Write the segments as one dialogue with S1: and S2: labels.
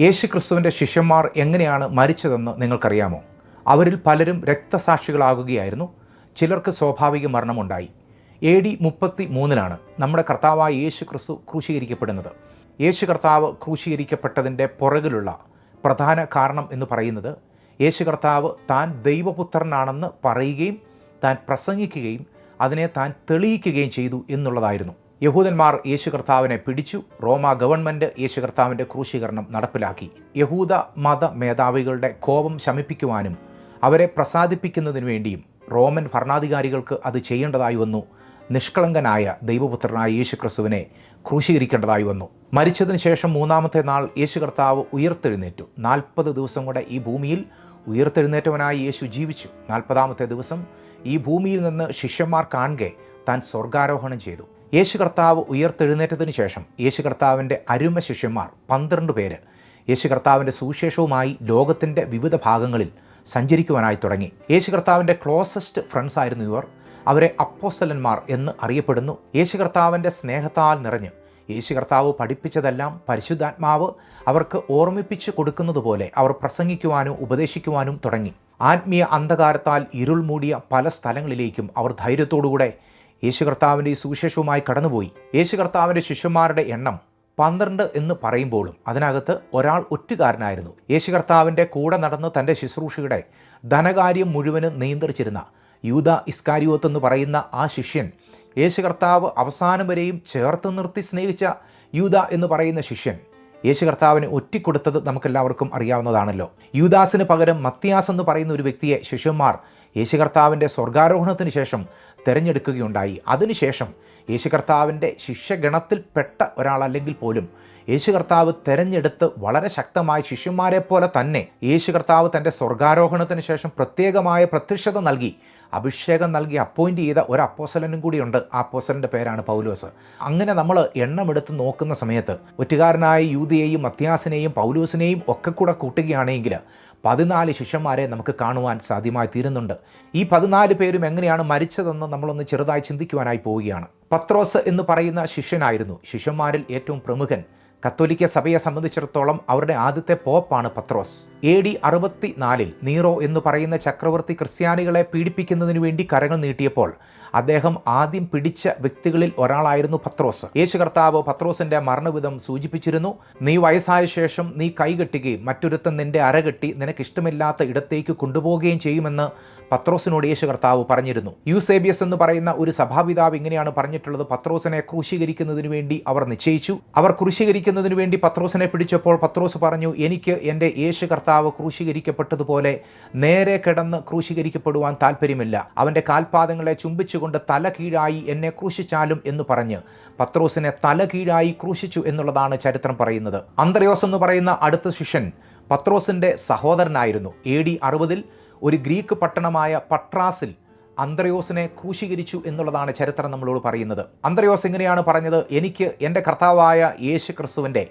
S1: യേശു ക്രിസ്തുവിന്റെ ശിഷ്യന്മാർ എങ്ങനെയാണ് മരിച്ചതെന്ന് നിങ്ങൾക്കറിയാമോ? അവരിൽ പലരും രക്തസാക്ഷികളാകുകയായിരുന്നു. ചിലർക്ക് സ്വാഭാവിക മരണമുണ്ടായി. എ ഡി മുപ്പത്തി മൂന്നിലാണ് നമ്മുടെ കർത്താവായ യേശു ക്രിസ്തു ക്രൂശീകരിക്കപ്പെടുന്നത്. യേശു കർത്താവ് ക്രൂശീകരിക്കപ്പെട്ടതിന്റെ പുറകിലുള്ള പ്രധാന കാരണം എന്ന് പറയുന്നത് യേശു കർത്താവ് താൻ ദൈവപുത്രനാണെന്ന് പറയുകയും താൻ പ്രസംഗിക്കുകയും അതിനെ താൻ തെളിയിക്കുകയും ചെയ്തു എന്നുള്ളതായിരുന്നു. യഹൂദന്മാർ യേശു കർത്താവിനെ പിടിച്ചു റോമ ഗവൺമെന്റ് യേശു കർത്താവിന്റെ ക്രൂശീകരണം നടപ്പിലാക്കി. യഹൂദ മത മേധാവികളുടെ കോപം ശമിപ്പിക്കുവാനും അവരെ പ്രസാദിപ്പിക്കുന്നതിനു വേണ്ടിയും റോമൻ ഭരണാധികാരികൾക്ക് അത് ചെയ്യേണ്ടതായി വന്നു. നിഷ്കളങ്കനായ ദൈവപുത്രനായ യേശു ക്രിസ്തുവിനെ ക്രൂശീകരിക്കേണ്ടതായി വന്നു. മരിച്ചതിന് ശേഷം മൂന്നാമത്തെ നാൾ യേശു കർത്താവ് ഉയർത്തെഴുന്നേറ്റു. നാൽപ്പത് ദിവസം കൂടെ ഈ ഭൂമിയിൽ ഉയർത്തെഴുന്നേറ്റവനായി യേശു ജീവിച്ചു. നാൽപ്പതാമത്തെ ദിവസം ഈ ഭൂമിയിൽ നിന്ന് ശിഷ്യന്മാർ കാണുകെ താൻ സ്വർഗാരോഹണം ചെയ്തു. യേശു കർത്താവ് ഉയർത്തെഴുന്നേറ്റതിനു ശേഷം യേശു കർത്താവിന്റെ അരുമ ശിഷ്യന്മാർ പന്ത്രണ്ട് പേര് യേശു കർത്താവിന്റെ സുവിശേഷവുമായി ലോകത്തിന്റെ വിവിധ ഭാഗങ്ങളിൽ സഞ്ചരിക്കുവാനായി തുടങ്ങി. യേശു കർത്താവിന്റെ ക്ലോസസ്റ്റ് ഫ്രണ്ട്സ് ആയിരുന്നു ഇവർ. അവരെ അപ്പോസ്തലന്മാർ എന്ന് അറിയപ്പെടുന്നു. യേശു കർത്താവിന്റെ സ്നേഹത്താൽ നിറഞ്ഞ് യേശു കർത്താവ് പഠിപ്പിച്ചതെല്ലാം പരിശുദ്ധാത്മാവ് അവർക്ക് ഓർമ്മിപ്പിച്ച് കൊടുക്കുന്നതുപോലെ അവർ പ്രസംഗിക്കുവാനും ഉപദേശിക്കുവാനും തുടങ്ങി. ആത്മീയ അന്ധകാരത്താൽ ഇരുൾ മൂടിയ പല സ്ഥലങ്ങളിലേക്കും അവർ ധൈര്യത്തോടുകൂടെ യേശു കർത്താവിന്റെ ഈ സുവിശേഷവുമായി കടന്നുപോയി. യേശു കർത്താവിന്റെ ശിഷ്യന്മാരുടെ എണ്ണം പന്ത്രണ്ട് എന്ന് പറയുമ്പോഴും അതിനകത്ത് ഒരാൾ ഒറ്റുകാരനായിരുന്നു. യേശു കർത്താവിന്റെ കൂടെ നടന്ന് തന്റെ ശുശ്രൂഷയുടെ ധനകാര്യം മുഴുവനും നിയന്ത്രിച്ചിരുന്ന യൂത ഇസ്കാരിയോത്ത് എന്ന് പറയുന്ന ആ ശിഷ്യൻ യേശു കർത്താവ് അവസാനം വരെയും ചേർത്ത് നിർത്തി സ്നേഹിച്ച യൂത എന്ന് പറയുന്ന ശിഷ്യൻ യേശു കർത്താവിന് ഒറ്റിക്കൊടുത്തത് നമുക്കെല്ലാവർക്കും അറിയാവുന്നതാണല്ലോ. യൂദാസിന് പകരം മത്തിയാസ് എന്ന് പറയുന്ന ഒരു വ്യക്തിയെ ശിഷ്യന്മാർ യേശു കർത്താവിന്റെ സ്വർഗാരോഹണത്തിന് ശേഷം തിരഞ്ഞെടുക്കുകയുണ്ടായി. അതിനുശേഷം യേശു കർത്താവിന്റെ ശിഷ്യഗണത്തിൽപ്പെട്ട ഒരാളല്ലെങ്കിൽ പോലും യേശു കർത്താവ് തിരഞ്ഞെടുത്ത് വളരെ ശക്തമായ ശിഷ്യന്മാരെ പോലെ തന്നെ യേശു കർത്താവ് തന്റെ സ്വർഗാരോഹണത്തിന് ശേഷം പ്രത്യേകമായ പ്രത്യക്ഷത നൽകി അഭിഷേകം നൽകി അപ്പോയിന്റ് ചെയ്ത ഒരു അപ്പോസലനും കൂടിയുണ്ട്. ആ അപ്പോസലന്റെ പേരാണ് പൗലോസ്. അങ്ങനെ നമ്മൾ എണ്ണമെടുത്ത് നോക്കുന്ന സമയത്ത് ഒറ്റുകാരനായ യൂതിയെയും മത്യാസിനെയും പൗലോസിനെയും ഒക്കെ കൂടെ കൂട്ടുകയാണെങ്കിൽ പതിനാല് ശിഷ്യന്മാരെ നമുക്ക് കാണുവാൻ സാധ്യമായി തീരുന്നുണ്ട്. ഈ പതിനാല് പേരും എങ്ങനെയാണ് മരിച്ചതെന്ന് നമ്മളൊന്ന് ചെറുതായി ചിന്തിക്കുവാനായി പോവുകയാണ്. പത്രോസ് എന്ന് പറയുന്ന ശിഷ്യനായിരുന്നു. ശിഷ്യന്മാരിൽ ഏറ്റവും പ്രമുഖൻ. കത്തോലിക്ക സഭയെ സംബന്ധിച്ചിടത്തോളം അവരുടെ ആദ്യത്തെ പോപ്പാണ് പത്രോസ്. എ ഡി അറുപത്തിനാലിൽ നീറോ എന്ന് പറയുന്ന ചക്രവർത്തി ക്രിസ്ത്യാനികളെ പീഡിപ്പിക്കുന്നതിന് വേണ്ടി കരങ്ങൾ നീട്ടിയപ്പോൾ അദ്ദേഹം ആദ്യം പിടിച്ച വ്യക്തികളിൽ ഒരാളായിരുന്നു പത്രോസ്. യേശു കർത്താവ് പത്രോസിന്റെ മരണവിധം സൂചിപ്പിച്ചിരുന്നു നീ വയസ്സായ ശേഷം നീ കൈകെട്ടുകയും മറ്റൊരുത്തൻ നിന്റെ അരകെട്ടി നിനക്കിഷ്ടമില്ലാത്ത ഇടത്തേക്ക് കൊണ്ടുപോവുകയും ചെയ്യുമെന്ന് പത്രോസിനോട് യേശു കർത്താവ് പറഞ്ഞിരുന്നു. യൂസേബിയസ് എന്ന് പറയുന്ന ഒരു സഭാപിതാവ് ഇങ്ങനെയാണ് പറഞ്ഞിട്ടുള്ളത് പത്രോസിനെ ക്രൂശീകരിക്കുന്നതിന് വേണ്ടി അവർ നിശ്ചയിച്ചു. അവർ ക്രൂശീകരിക്കുന്നതിന് വേണ്ടി പത്രോസിനെ പിടിച്ചപ്പോൾ പത്രോസ് പറഞ്ഞു എനിക്ക് എന്റെ യേശു കർത്താവ് ക്രൂശീകരിക്കപ്പെട്ടതുപോലെ നേരെ കിടന്ന് ക്രൂശീകരിക്കപ്പെടുവാൻ താല്പര്യമില്ല അവന്റെ കാൽപാദങ്ങളെ ചുംബിച്ചുകൊണ്ട് തല കീഴായി എന്നെ ക്രൂശിച്ചാലും എന്ന് പറഞ്ഞ് പത്രോസിനെ തല കീഴായി ക്രൂശിച്ചു എന്നുള്ളതാണ് ചരിത്രം പറയുന്നത്. അന്ത്രയോസ് എന്ന് പറയുന്ന അടുത്ത ശിഷ്യൻ പത്രോസിന്റെ സഹോദരനായിരുന്നു. എ ഡി അറുപതിൽ ഒരു ഗ്രീക്ക് പട്ടണമായ പട്രാസിൽ അന്ത്രയോസിനെ ക്രൂശീകരിച്ചു എന്നുള്ളതാണ് ചരിത്രം നമ്മളോട് പറയുന്നത്. അന്ത്രയോസ് എങ്ങനെയാണ് പറഞ്ഞത്? എനിക്ക് എന്റെ കർത്താവായ യേശു ക്രിസ്തുവിന്റെ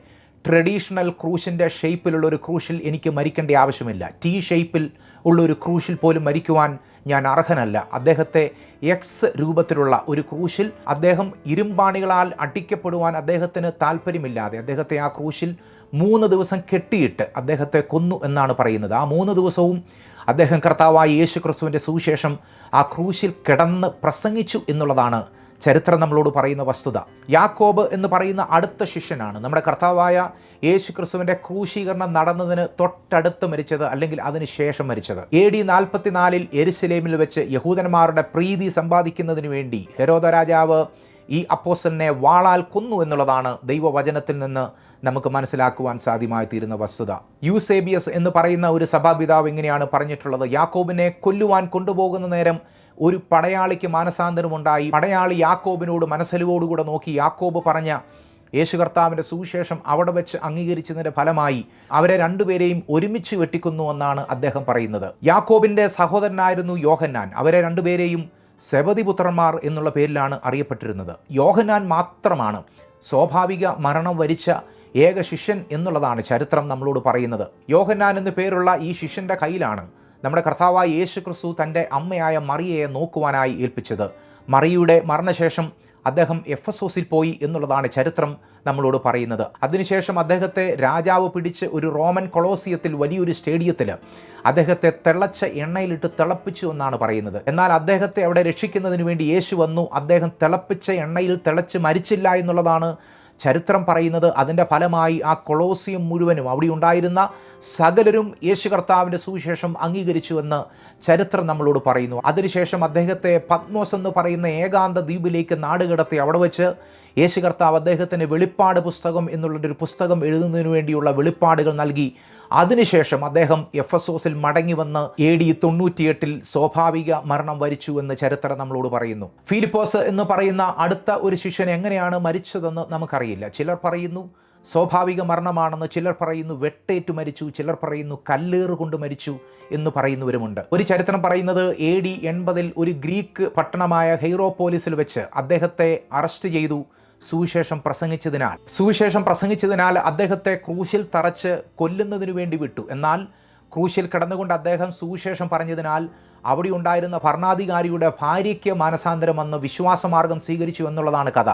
S1: ട്രഡീഷണൽ ക്രൂശിന്റെ ഷേപ്പിലുള്ള ഒരു ക്രൂശിൽ എനിക്ക് മരിക്കേണ്ട ആവശ്യമില്ല. ടി ഷേപ്പിൽ ഉള്ള ഒരു ക്രൂശിൽ പോലും മരിക്കുവാൻ ഞാൻ അർഹനല്ല. അദ്ദേഹത്തെ എക്സ് രൂപത്തിലുള്ള ഒരു ക്രൂശിൽ അദ്ദേഹം ഇരുമ്പാണികളാൽ അടിക്കപ്പെടുവാൻ അദ്ദേഹത്തിന് താല്പര്യമില്ലാതെ അദ്ദേഹത്തെ ആ ക്രൂശിൽ മൂന്ന് ദിവസം കെട്ടിയിട്ട് അദ്ദേഹത്തെ കൊന്നു എന്നാണ് പറയുന്നത്. ആ മൂന്ന് ദിവസവും അദ്ദേഹം കർത്താവായ യേശു ക്രിസ്തുവിന്റെ സുവിശേഷം ആ ക്രൂശിൽ കിടന്ന് പ്രസംഗിച്ചു എന്നുള്ളതാണ് ചരിത്രം നമ്മളോട് പറയുന്ന വസ്തുത. യാക്കോബ് എന്ന് പറയുന്ന അടുത്ത ശിഷ്യനാണ്. നമ്മുടെ കർത്താവായ യേശു ക്രിസ്തുവിന്റെ ക്രൂശീകരണം നടന്നതിന് തൊട്ടടുത്ത് മരിച്ചത് അല്ലെങ്കിൽ അതിന് ശേഷം മരിച്ചത്. എ ഡി നാൽപ്പത്തിനാലിൽ എരുസലേമിൽ വെച്ച് യഹൂദന്മാരുടെ പ്രീതി സമ്പാദിക്കുന്നതിന് വേണ്ടി ഹെരോദ രാജാവ് ഈ അപ്പോസലിനെ വാളാൽ കൊന്നു എന്നുള്ളതാണ് ദൈവവചനത്തിൽ നിന്ന് നമുക്ക് മനസ്സിലാക്കുവാൻ സാധ്യമായി തീരുന്ന വസ്തുത. യൂസേബിയസ് എന്ന് പറയുന്ന ഒരു സഭാപിതാവ് ഇങ്ങനെയാണ് പറഞ്ഞിട്ടുള്ളത്. യാക്കോബിനെ കൊല്ലുവാൻ കൊണ്ടുപോകുന്ന നേരം ഒരു പടയാളിക്ക് മാനസാന്തരമുണ്ടായി. പടയാളി യാക്കോബിനോട് മനസ്സലിവോടുകൂടെ നോക്കി യാക്കോബ് പറഞ്ഞ യേശു കർത്താവിന്റെ സുവിശേഷം അവിടെ വെച്ച് അംഗീകരിച്ചതിന്റെ ഫലമായി അവരെ രണ്ടുപേരെയും ഒരുമിച്ച് വെട്ടിക്കുന്നു എന്നാണ് അദ്ദേഹം പറയുന്നത്. യാക്കോബിന്റെ സഹോദരനായിരുന്നു യോഹന്നാൻ. അവരെ രണ്ടുപേരെയും സെബതിപുത്രന്മാർ എന്നുള്ള പേരിലാണ് അറിയപ്പെട്ടിരുന്നത്. യോഹന്നാൻ മാത്രമാണ് സ്വാഭാവിക മരണം വരിച്ച ഏക ശിഷ്യൻ എന്നുള്ളതാണ് ചരിത്രം നമ്മളോട് പറയുന്നത്. യോഹന്നാൻ എന്നു പേരുള്ള ഈ ശിഷ്യന്റെ കയ്യിലാണ് നമ്മുടെ കർത്താവായ യേശു ക്രിസ്തു തന്റെ അമ്മയായ മറിയയെ നോക്കുവാനായി ഏൽപ്പിച്ചത്. മറിയയുടെ മരണശേഷം അദ്ദേഹം എഫ് എസ് പോയി എന്നുള്ളതാണ് ചരിത്രം നമ്മളോട് പറയുന്നത്. അതിനുശേഷം അദ്ദേഹത്തെ രാജാവ് പിടിച്ച് ഒരു റോമൻ കൊളോസിയത്തിൽ വലിയൊരു സ്റ്റേഡിയത്തിൽ അദ്ദേഹത്തെ തിളച്ച എണ്ണയിലിട്ട് തിളപ്പിച്ചു എന്നാണ് പറയുന്നത്. എന്നാൽ അദ്ദേഹത്തെ അവിടെ രക്ഷിക്കുന്നതിന് വേണ്ടി യേശു വന്നു. അദ്ദേഹം തിളപ്പിച്ച എണ്ണയിൽ തിളച്ച് മരിച്ചില്ല എന്നുള്ളതാണ് ചരിത്രം പറയുന്നത് അതിന്റെ ഫലമായി ആ കൊളോസിയം മുഴുവനും അവിടെ ഉണ്ടായിരുന്ന സകലരും യേശു കർത്താവിന്റെ സുവിശേഷം അംഗീകരിച്ചുവെന്ന് ചരിത്രം നമ്മളോട് പറയുന്നു. അതിനുശേഷം അദ്ദേഹത്തെ പത്മോസ് എന്ന് പറയുന്ന ഏകാന്ത ദ്വീപിലേക്ക് നാടുകടത്തി അവിടെ വെച്ച് യേശു കർത്താവ് അദ്ദേഹത്തിന് വെളിപ്പാട് പുസ്തകം എന്നുള്ളൊരു പുസ്തകം എഴുതുന്നതിന് വേണ്ടിയുള്ള വെളിപ്പാടുകൾ നൽകി. അതിനുശേഷം അദ്ദേഹം എഫ് എസ് ഓസിൽ മടങ്ങി വന്ന് എ ഡി തൊണ്ണൂറ്റിയെട്ടിൽ സ്വാഭാവിക മരണം വരിച്ചു എന്ന് ചരിത്രം നമ്മളോട് പറയുന്നു. ഫിലിപ്പോസ് എന്ന് പറയുന്ന അടുത്ത ഒരു ശിഷ്യൻ എങ്ങനെയാണ് മരിച്ചതെന്ന് നമുക്കറിയില്ല. ചിലർ പറയുന്നു സ്വാഭാവിക മരണമാണെന്ന് ചിലർ പറയുന്നു വെട്ടേറ്റു മരിച്ചു ചിലർ പറയുന്നു കല്ലേറ് കൊണ്ട് മരിച്ചു എന്ന് പറയുന്നവരുമുണ്ട്. ഒരു ചരിത്രം പറയുന്നത് എ ഡി എൺപതിൽ ഒരു ഗ്രീക്ക് പട്ടണമായ ഹൈറോപോലിസിൽ വെച്ച് അദ്ദേഹത്തെ അറസ്റ്റ് ചെയ്തു. സുവിശേഷം പ്രസംഗിച്ചതിനാൽ. സുവിശേഷം പ്രസംഗിച്ചതിനാൽ അദ്ദേഹത്തെ ക്രൂശിൽ തറച്ച് കൊല്ലുന്നതിനു വേണ്ടി വിട്ടു. എന്നാൽ ക്രൂശിൽ കിടന്നുകൊണ്ട് അദ്ദേഹം സുവിശേഷം പറഞ്ഞതിനാൽ അവിടെ ഉണ്ടായിരുന്ന ഭരണാധികാരിയുടെ ഭാര്യയ്ക്ക് മാനസാന്തരം വന്ന് വിശ്വാസമാർഗം സ്വീകരിച്ചു എന്നുള്ളതാണ് കഥ.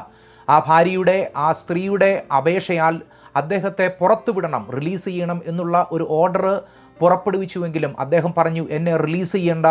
S1: ആ ഭാര്യയുടെ ആ സ്ത്രീയുടെ അപേക്ഷയാൽ അദ്ദേഹത്തെ പുറത്തുവിടണം റിലീസ് ചെയ്യണം എന്നുള്ള ഒരു ഓർഡർ പുറപ്പെടുവിച്ചുവെങ്കിലും അദ്ദേഹം പറഞ്ഞു എന്നെ റിലീസ് ചെയ്യേണ്ട.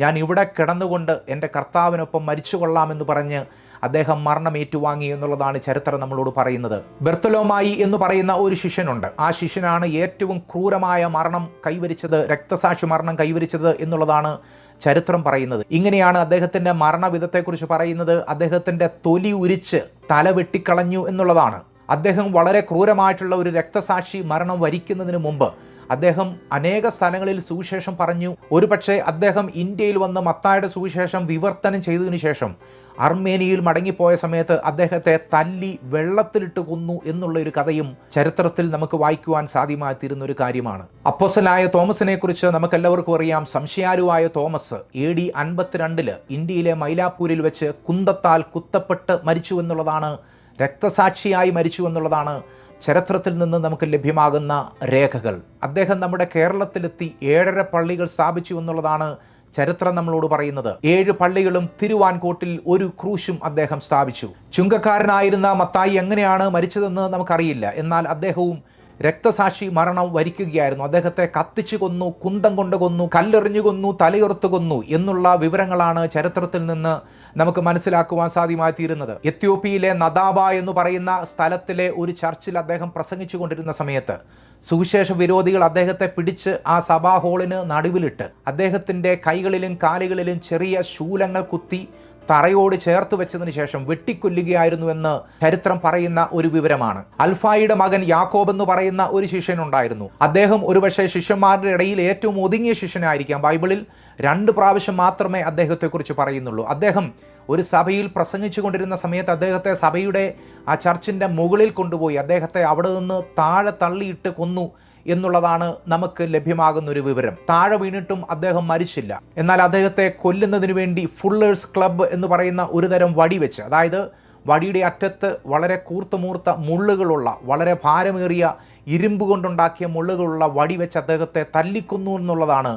S1: ഞാൻ ഇവിടെ കിടന്നുകൊണ്ട് എന്റെ കർത്താവിനൊപ്പം മരിച്ചു കൊള്ളാമെന്ന് പറഞ്ഞ് അദ്ദേഹം മരണം ഏറ്റുവാങ്ങി എന്നുള്ളതാണ് ചരിത്രം നമ്മളോട് പറയുന്നത്. ബെർത്തലോമായി എന്ന് പറയുന്ന ഒരു ശിഷ്യനുണ്ട്. ആ ശിഷ്യനാണ് ഏറ്റവും ക്രൂരമായ മരണം കൈവരിച്ചത് രക്തസാക്ഷി മരണം കൈവരിച്ചത് എന്നുള്ളതാണ് ചരിത്രം പറയുന്നത്. ഇങ്ങനെയാണ് അദ്ദേഹത്തിന്റെ മരണവിധത്തെക്കുറിച്ച് പറയുന്നത്. അദ്ദേഹത്തിന്റെ തൊലി ഉരിച്ച് തല വെട്ടിക്കളഞ്ഞു എന്നുള്ളതാണ്. അദ്ദേഹം വളരെ ക്രൂരമായിട്ടുള്ള ഒരു രക്തസാക്ഷി മരണം വരിക്കുന്നതിന് മുമ്പ് അദ്ദേഹം അനേക സ്ഥലങ്ങളിൽ സുവിശേഷം പറഞ്ഞു. ഒരുപക്ഷെ അദ്ദേഹം ഇന്ത്യയിൽ വന്ന് മത്തായുടെ സുവിശേഷം വിവർത്തനം ചെയ്തതിനു ശേഷം അർമേനിയയിൽ മടങ്ങിപ്പോയ സമയത്ത് അദ്ദേഹത്തെ തല്ലി വെള്ളത്തിലിട്ട് കൊന്നു എന്നുള്ള ഒരു കഥയും ചരിത്രത്തിൽ നമുക്ക് വായിക്കുവാൻ സാധ്യമായി തീരുന്ന ഒരു കാര്യമാണ്. അപ്പോസലായ തോമസിനെ കുറിച്ച് നമുക്കെല്ലാവർക്കും അറിയാം. സംശയാലുവായ തോമസ് എ ഡി അൻപത്തിരണ്ടിൽ ഇന്ത്യയിലെ മൈലാപ്പൂരിൽ വെച്ച് കുന്തത്താൽ കുത്തപ്പെട്ട് മരിച്ചു എന്നുള്ളതാണ് രക്തസാക്ഷിയായി മരിച്ചു എന്നുള്ളതാണ് ചരിത്രത്തിൽ നിന്ന് നമുക്ക് ലഭ്യമാകുന്ന രേഖകൾ. അദ്ദേഹം നമ്മുടെ കേരളത്തിലെത്തി ഏഴര പള്ളികൾ സ്ഥാപിച്ചു എന്നുള്ളതാണ് ചരിത്രം നമ്മളോട് പറയുന്നത്. ഏഴ് പള്ളികളും തിരുവാൻകോട്ടിൽ ഒരു ക്രൂശും അദ്ദേഹം സ്ഥാപിച്ചു. ചുങ്കക്കാരനായിരുന്ന മത്തായി എങ്ങനെയാണ് മരിച്ചതെന്ന് നമുക്കറിയില്ല. എന്നാൽ അദ്ദേഹവും രക്തസാക്ഷി മരണം വരിക്കുകയായിരുന്നു. അദ്ദേഹത്തെ കത്തിച്ചു കൊന്നു കുന്തം കൊണ്ട് കൊന്നു കല്ലെറിഞ്ഞു കൊന്നു തലയുറത്ത് കൊന്നു എന്നുള്ള വിവരങ്ങളാണ് ചരിത്രത്തിൽ നിന്ന് നമുക്ക് മനസ്സിലാക്കുവാൻ സാധ്യമായി തീരുന്നത് എത്യോപ്യയിലെ നദാബ എന്ന് പറയുന്ന സ്ഥലത്തിലെ ഒരു ചർച്ചിൽ അദ്ദേഹം പ്രസംഗിച്ചു കൊണ്ടിരുന്ന സമയത്ത് സുവിശേഷ വിരോധികൾ അദ്ദേഹത്തെ പിടിച്ച് ആ സഭാ ഹോളിന് നടുവിലിട്ട് അദ്ദേഹത്തിന്റെ കൈകളിലും കാലുകളിലും ചെറിയ ശൂലങ്ങൾ കുത്തി തറയോട് ചേർത്ത് വെച്ചതിന് ശേഷം വെട്ടിക്കൊല്ലുകയായിരുന്നു എന്ന് ചരിത്രം പറയുന്ന ഒരു വിവരമാണ്. അൽഫായിയുടെ മകൻ യാക്കോബ് എന്ന് പറയുന്ന ഒരു ശിഷ്യൻ ഉണ്ടായിരുന്നു അദ്ദേഹം ഒരുപക്ഷെ ശിഷ്യന്മാരുടെ ഇടയിൽ ഏറ്റവും ഒതുങ്ങിയ ശിഷ്യനായിരിക്കാം. ബൈബിളിൽ രണ്ട് പ്രാവശ്യം മാത്രമേ അദ്ദേഹത്തെക്കുറിച്ച് പറയുന്നുള്ളൂ. അദ്ദേഹം ഒരു സഭയിൽ പ്രസംഗിച്ചു കൊണ്ടിരുന്ന സമയത്ത് അദ്ദേഹത്തെ സഭയുടെ ആ ചർച്ചിന്റെ മുകളിൽ കൊണ്ടുപോയി. അദ്ദേഹത്തെ അവിടെ നിന്ന് താഴെ തള്ളിയിട്ട് കൊന്നു. എന്നുള്ളതാണ് നമുക്ക് ലഭ്യമാകുന്ന ഒരു വിവരം. താഴെ വീണിട്ടും അദ്ദേഹം മരിച്ചില്ല. എന്നാൽ അദ്ദേഹത്തെ കൊല്ലുന്നതിന് വേണ്ടി ഫുള്ളേഴ്സ് ക്ലബ്ബ് എന്ന് പറയുന്ന ഒരു തരം വടി വെച്ച് അതായത് വടിയുടെ അറ്റത്ത് വളരെ കൂർത്തുമൂർത്ത മുള്ളുകളുള്ള വളരെ ഭാരമേറിയ ഇരുമ്പ് കൊണ്ടുണ്ടാക്കിയ മുള്ളുകളുള്ള വടി വെച്ച് അദ്ദേഹത്തെ തല്ലിക്കുന്നു എന്നുള്ളതാണ്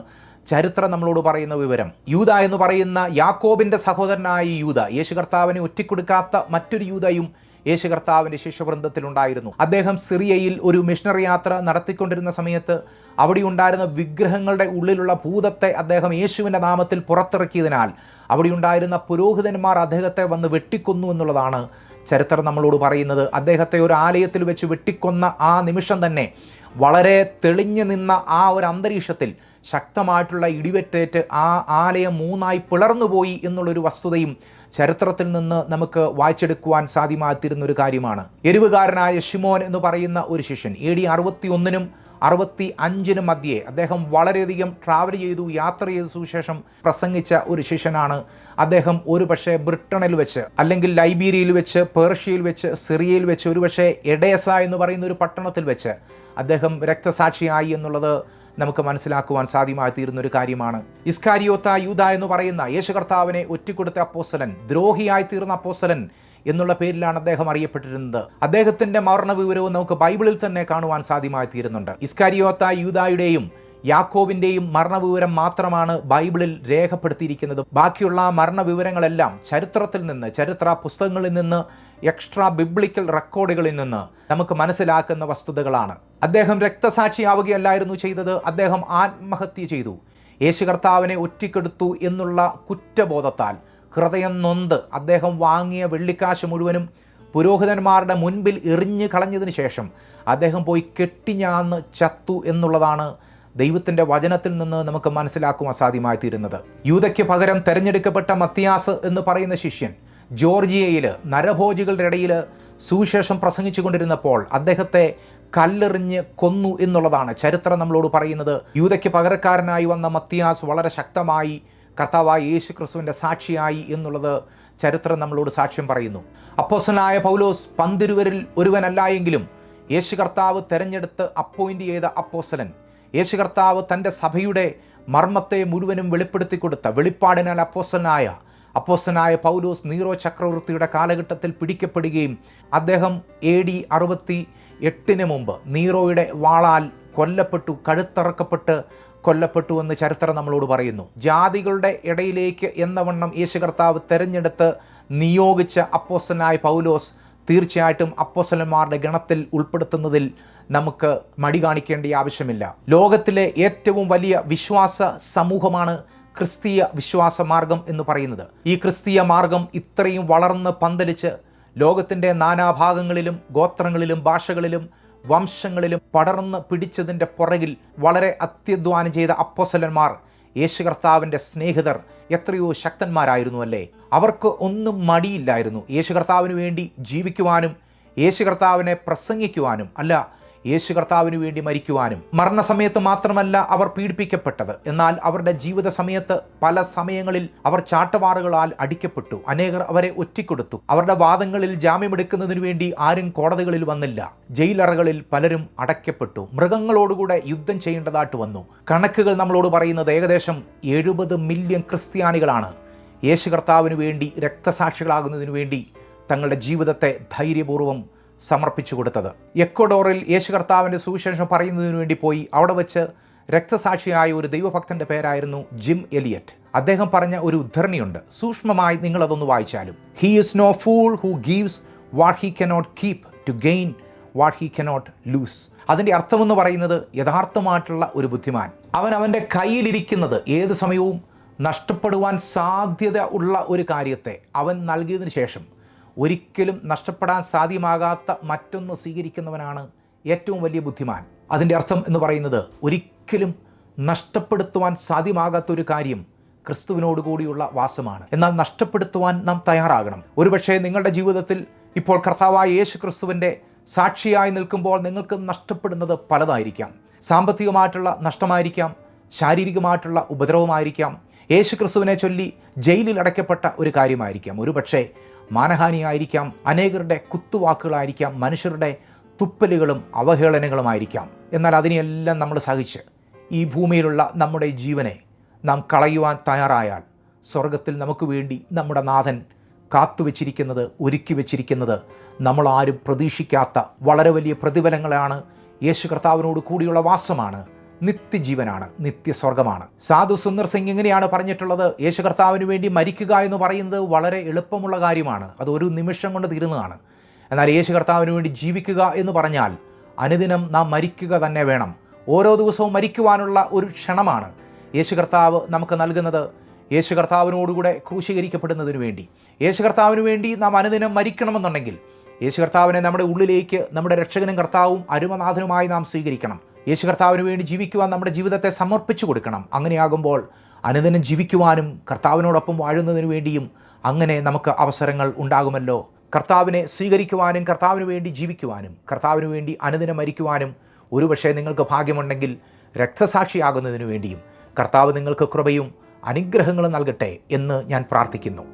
S1: ചരിത്രം നമ്മളോട് പറയുന്ന വിവരം. യൂത എന്ന് പറയുന്ന യാക്കോബിന്റെ സഹോദരനായ യൂത യേശു കർത്താവിനെ ഒറ്റിക്കൊടുക്കാത്ത മറ്റൊരു യൂതയും യേശു കർത്താവിന്റെ ശിഷ്യവൃന്ദത്തിലുണ്ടായിരുന്നു. അദ്ദേഹം സിറിയയിൽ ഒരു മിഷണറി യാത്ര നടത്തിക്കൊണ്ടിരുന്ന സമയത്ത് അവിടെ ഉണ്ടായിരുന്ന വിഗ്രഹങ്ങളുടെ ഉള്ളിലുള്ള ഭൂതത്തെ അദ്ദേഹം യേശുവിന്റെ നാമത്തിൽ പുറത്തിറക്കിയതിനാൽ അവിടെ ഉണ്ടായിരുന്ന പുരോഹിതന്മാർ അദ്ദേഹത്തെ വന്ന് വെട്ടിക്കൊന്നു എന്നുള്ളതാണ് ചരിത്രം നമ്മളോട് പറയുന്നത്. അദ്ദേഹത്തെ ഒരു ആലയത്തിൽ വെച്ച് വെട്ടിക്കൊന്ന ആ നിമിഷം തന്നെ വളരെ തെളിഞ്ഞു നിന്ന ആ ഒരു അന്തരീക്ഷത്തിൽ ശക്തമായിട്ടുള്ള ഇടിവെറ്റേറ്റ് ആ ആലയം മൂന്നായി പിളർന്നുപോയി എന്നുള്ളൊരു വസ്തുതയും ചരിത്രത്തിൽ നിന്ന് നമുക്ക് വായിച്ചെടുക്കുവാൻ സാധ്യമാത്തിരുന്ന ഒരു കാര്യമാണ്. എരിവുകാരനായ ഷിമോൻ എന്ന് പറയുന്ന ഒരു ശിഷ്യൻ എ ഡി അറുപത്തി ഒന്നിനും അറുപത്തി അഞ്ചിനും മധ്യേ അദ്ദേഹം വളരെയധികം ട്രാവൽ ചെയ്തു യാത്ര ചെയ്ത സുശേഷം പ്രസംഗിച്ച ഒരു ശിഷ്യനാണ്. അദ്ദേഹം ഒരു പക്ഷേ ബ്രിട്ടണിൽ വെച്ച് അല്ലെങ്കിൽ ലൈബീരിയയിൽ വെച്ച് പേർഷ്യയിൽ വെച്ച് സിറിയയിൽ വെച്ച് ഒരു പക്ഷേ എഡേസ എന്ന് പറയുന്ന ഒരു പട്ടണത്തിൽ വെച്ച് അദ്ദേഹം രക്തസാക്ഷിയായി എന്നുള്ളത് നമുക്ക് മനസ്സിലാക്കുവാൻ സാധ്യമായി തീരുന്ന ഒരു കാര്യമാണ്. ഇസ്കാരിയോത്ത യൂത എന്ന് പറയുന്ന യേശു കർത്താവിനെ ഒറ്റിക്കൊടുത്ത അപ്പോസ്തലൻ ദ്രോഹിയായി തീർന്ന അപ്പോസ്തലൻ എന്നുള്ള പേരിലാണ് അദ്ദേഹം അറിയപ്പെട്ടിരുന്നത്. അദ്ദേഹത്തിന്റെ മരണ വിവരവും നമുക്ക് ബൈബിളിൽ തന്നെ കാണുവാൻ സാധ്യമായി തീരുന്നുണ്ട്. ഇസ്കാരിയോത്ത യൂതായുടെയും യാക്കോബിന്റെയും മരണവിവരം മാത്രമാണ് ബൈബിളിൽ രേഖപ്പെടുത്തിയിരിക്കുന്നത്. ബാക്കിയുള്ള മരണവിവരങ്ങളെല്ലാം ചരിത്രത്തിൽ നിന്ന് ചരിത്ര പുസ്തകങ്ങളിൽ നിന്ന് എക്സ്ട്രാ ബിബ്ലിക്കൽ റെക്കോർഡുകളിൽ നിന്ന് നമുക്ക് മനസ്സിലാക്കുന്ന വസ്തുതകളാണ്. അദ്ദേഹം രക്തസാക്ഷിയാവുകയല്ലായിരുന്നു ചെയ്തത്. അദ്ദേഹം ആത്മഹത്യ ചെയ്തു. യേശു കർത്താവിനെ ഒറ്റിക്കെടുത്തു എന്നുള്ള കുറ്റബോധത്താൽ ഹൃദയം നൊന്ത് അദ്ദേഹം വാങ്ങിയ വെള്ളിക്കാശ് മുഴുവനും പുരോഹിതന്മാരുടെ മുൻപിൽ എറിഞ്ഞു കളഞ്ഞതിന് ശേഷം അദ്ദേഹം പോയി കെട്ടിഞ്ഞാന്ന് ചത്തു എന്നുള്ളതാണ് ദൈവത്തിന്റെ വചനത്തിൽ നിന്ന് നമുക്ക് മനസ്സിലാക്കും അസാധ്യമായി തീരുന്നത് യൂതയ്ക്ക് പകരം തെരഞ്ഞെടുക്കപ്പെട്ട മത്തിയാസ് എന്ന് പറയുന്ന ശിഷ്യൻ ജോർജിയയിൽ നരഭോജികളുടെ ഇടയിൽ സുവിശേഷം പ്രസംഗിച്ചു കൊണ്ടിരുന്നപ്പോൾ അദ്ദേഹത്തെ കല്ലെറിഞ്ഞ് കൊന്നു എന്നുള്ളതാണ് ചരിത്രം നമ്മളോട് പറയുന്നത്. യൂതയ്ക്ക് പകരക്കാരനായി വന്ന മത്തിയാസ് വളരെ ശക്തമായി കർത്താവായ യേശു ക്രിസ്തുവിന്റെ സാക്ഷിയായി എന്നുള്ളത് ചരിത്രം നമ്മളോട് സാക്ഷ്യം പറയുന്നു. അപ്പോസനായ പൗലോസ് പന്തിരുവരിൽ ഒരുവനല്ല എങ്കിലും യേശു കർത്താവ് തെരഞ്ഞെടുത്ത് അപ്പോയിന്റ് ചെയ്ത അപ്പോസലൻ യേശു കർത്താവ് തന്റെ സഭയുടെ മർമ്മത്തെ മുഴുവനും വെളിപ്പെടുത്തി കൊടുത്ത വെളിപ്പാടിനാൽ അപ്പോസനായ അപ്പോസനായ പൗലോസ് നീറോ ചക്രവർത്തിയുടെ കാലഘട്ടത്തിൽ പിടിക്കപ്പെടുകയും അദ്ദേഹം എ ഡി അറുപത്തി എട്ടിന് മുമ്പ് നീറോയുടെ വാളാൽ കൊല്ലപ്പെട്ടു കഴുത്തറക്കപ്പെട്ട് കൊല്ലപ്പെട്ടു എന്ന് ചരിത്രം നമ്മളോട് പറയുന്നു. ജാതികളുടെ ഇടയിലേക്ക് എന്നവണ്ണം യേശു കർത്താവ് തെരഞ്ഞെടുത്ത് നിയോഗിച്ച അപ്പോസനായ പൗലോസ് തീർച്ചയായിട്ടും അപ്പോസലന്മാരുടെ ഗണത്തിൽ ഉൾപ്പെടുത്തുന്നതിൽ നമുക്ക് മടി കാണിക്കേണ്ട ആവശ്യമില്ല. ലോകത്തിലെ ഏറ്റവും വലിയ വിശ്വാസ സമൂഹമാണ് ക്രിസ്തീയ വിശ്വാസ മാർഗം എന്ന് പറയുന്നത്. ഈ ക്രിസ്തീയ മാർഗം ഇത്രയും വളർന്ന് പന്തലിച്ച് ലോകത്തിന്റെ നാനാഭാഗങ്ങളിലും ഗോത്രങ്ങളിലും ഭാഷകളിലും വംശങ്ങളിലും പടർന്ന് പിടിച്ചതിന്റെ പുറകിൽ വളരെ അത്യധ്വാനം ചെയ്ത അപ്പോസലന്മാർ യേശു കർത്താവിന്റെ സ്നേഹിതർ എത്രയോ ശക്തന്മാരായിരുന്നു അല്ലേ അവർക്ക് ഒന്നും മടിയില്ലായിരുന്നു. യേശു കർത്താവിന് വേണ്ടി ജീവിക്കുവാനും യേശു കർത്താവിനെ പ്രസംഗിക്കുവാനും അല്ല യേശു കർത്താവിന് വേണ്ടി മരിക്കുവാനും മരണസമയത്ത് മാത്രമല്ല അവർ പീഡിപ്പിക്കപ്പെട്ടത്. എന്നാൽ അവരുടെ ജീവിത സമയത്ത് പല സമയങ്ങളിൽ അവർ ചാട്ടവാറുകളാൽ അടിക്കപ്പെട്ടു. അനേകർ അവരെ ഒറ്റിക്കൊടുത്തു. അവരുടെ വാദങ്ങളിൽ ജാമ്യമെടുക്കുന്നതിനു വേണ്ടി ആരും കോടതികളിൽ വന്നില്ല. ജയിലറകളിൽ പലരും അടയ്ക്കപ്പെട്ടു. മൃഗങ്ങളോടുകൂടെ യുദ്ധം ചെയ്യേണ്ടതായിട്ട് വന്നു. കണക്കുകൾ നമ്മളോട് പറയുന്നത് ഏകദേശം എഴുപത് മില്യൺ ക്രിസ്ത്യാനികളാണ്. യേശു കർത്താവിന് വേണ്ടി രക്തസാക്ഷികളാകുന്നതിനു വേണ്ടി തങ്ങളുടെ ജീവിതത്തെ ധൈര്യപൂർവം സമർപ്പിച്ചു കൊടുത്തത്. എക്വഡോറിൽ യേശു കർത്താവിന്റെ സുവിശേഷം പറയുന്നതിന് വേണ്ടി പോയി അവിടെ വെച്ച് രക്തസാക്ഷിയായ ഒരു ദൈവഭക്തന്റെ പേരായിരുന്നു ജിം എലിയറ്റ്. അദ്ദേഹം പറഞ്ഞ ഒരു ഉദ്ധരണിയുണ്ട്. സൂക്ഷ്മമായി നിങ്ങളതൊന്ന് വായിച്ചാലും. He is no fool who gives what he cannot keep to gain what he cannot lose അതിന്റെ അർത്ഥമെന്ന് പറയുന്നത് യഥാർത്ഥമായിട്ടുള്ള ഒരു ബുദ്ധിമാൻ. അവൻ അവന്റെ കയ്യിലിരിക്കുന്നത് ഏത് സമയവും നഷ്ടപ്പെടുവാൻ സാധ്യത ഉള്ള ഒരു കാര്യത്തെ അവൻ നൽകിയതിനു ശേഷം ഒരിക്കലും നഷ്ടപ്പെടാൻ സാധ്യമാകാത്ത മറ്റൊന്ന് സ്വീകരിക്കുന്നവനാണ് ഏറ്റവും വലിയ ബുദ്ധിമാൻ. അതിന്റെ അർത്ഥം എന്ന് പറയുന്നത് ഒരിക്കലും നഷ്ടപ്പെടുത്തുവാൻ സാധ്യമാകാത്ത ഒരു കാര്യം ക്രിസ്തുവിനോടുകൂടിയുള്ള വാസമാണ്. എന്നാൽ നഷ്ടപ്പെടുത്തുവാൻ നാം തയ്യാറാകണം. ഒരുപക്ഷേ നിങ്ങളുടെ ജീവിതത്തിൽ ഇപ്പോൾ കർത്താവായ യേശു ക്രിസ്തുവിന്റെ സാക്ഷിയായി നിൽക്കുമ്പോൾ നിങ്ങൾക്ക് നഷ്ടപ്പെടുന്നത് പലതായിരിക്കാം. സാമ്പത്തികമായിട്ടുള്ള നഷ്ടമായിരിക്കാം ശാരീരികമായിട്ടുള്ള ഉപദ്രവമായിരിക്കാം. യേശു ക്രിസ്തുവിനെ ചൊല്ലി ജയിലിൽ അടയ്ക്കപ്പെട്ട ഒരു കാര്യമായിരിക്കാം. ഒരുപക്ഷേ മാനഹാനിയായിരിക്കാം അനേകരുടെ കുത്തുവാക്കുകളായിരിക്കാം മനുഷ്യരുടെ തുപ്പലുകളും അവഹേളനങ്ങളുമായിരിക്കാം. എന്നാൽ അതിനെയെല്ലാം നമ്മൾ സഹിച്ച് ഈ ഭൂമിയിലുള്ള നമ്മുടെ ജീവനെ നാം കളയുവാൻ തയ്യാറായാൽ സ്വർഗത്തിൽ നമുക്ക് വേണ്ടി നമ്മുടെ നാഥൻ കാത്തുവച്ചിരിക്കുന്നത് ഒരുക്കി വച്ചിരിക്കുന്നത് നമ്മളാരും പ്രതീക്ഷിക്കാത്ത വളരെ വലിയ പ്രതിഫലങ്ങളാണ് യേശു കർത്താവിനോട് കൂടിയുള്ള വാസമാണ് നിത്യജീവനാണ് നിത്യസ്വർഗമാണ് സാധു സുന്ദർ സിംഗ് എങ്ങനെയാണ് പറഞ്ഞിട്ടുള്ളത്. യേശു കർത്താവിന് വേണ്ടി മരിക്കുക എന്ന് പറയുന്നത് വളരെ എളുപ്പമുള്ള കാര്യമാണ്. അത് ഒരു നിമിഷം കൊണ്ട് തീരുന്നതാണ്. എന്നാൽ യേശു കർത്താവിന് വേണ്ടി ജീവിക്കുക എന്ന് പറഞ്ഞാൽ അനുദിനം നാം മരിക്കുക തന്നെ വേണം. ഓരോ ദിവസവും മരിക്കുവാനുള്ള ഒരു ക്ഷണമാണ് യേശു കർത്താവ് നമുക്ക് നൽകുന്നത്. യേശു കർത്താവിനോടുകൂടെ ക്രൂശീകരിക്കപ്പെടുന്നതിന് വേണ്ടി. യേശു കർത്താവിന് വേണ്ടി നാം അനുദിനം മരിക്കണമെന്നുണ്ടെങ്കിൽ യേശു കർത്താവിനെ നമ്മുടെ ഉള്ളിലേക്ക് നമ്മുടെ രക്ഷകനും കർത്താവും അരുമനാഥനുമായി നാം സ്വീകരിക്കണം. യേശു കർത്താവിന് വേണ്ടി ജീവിക്കുവാൻ നമ്മുടെ ജീവിതത്തെ സമർപ്പിച്ചു കൊടുക്കണം. അങ്ങനെയാകുമ്പോൾ അനുദിനം ജീവിക്കുവാനും കർത്താവിനോടൊപ്പം വാഴുന്നതിനു വേണ്ടിയും അങ്ങനെ നമുക്ക് അവസരങ്ങൾ ഉണ്ടാകുമല്ലോ. കർത്താവിനെ സ്വീകരിക്കുവാനും കർത്താവിന് വേണ്ടി ജീവിക്കുവാനും കർത്താവിന് വേണ്ടി അനുദിനം മരിക്കുവാനും ഒരുപക്ഷെ നിങ്ങൾക്ക് ഭാഗ്യമുണ്ടെങ്കിൽ രക്തസാക്ഷിയാകുന്നതിനു വേണ്ടിയും കർത്താവ് നിങ്ങൾക്ക് കൃപയും അനുഗ്രഹങ്ങളും നൽകട്ടെ എന്ന് ഞാൻ പ്രാർത്ഥിക്കുന്നു.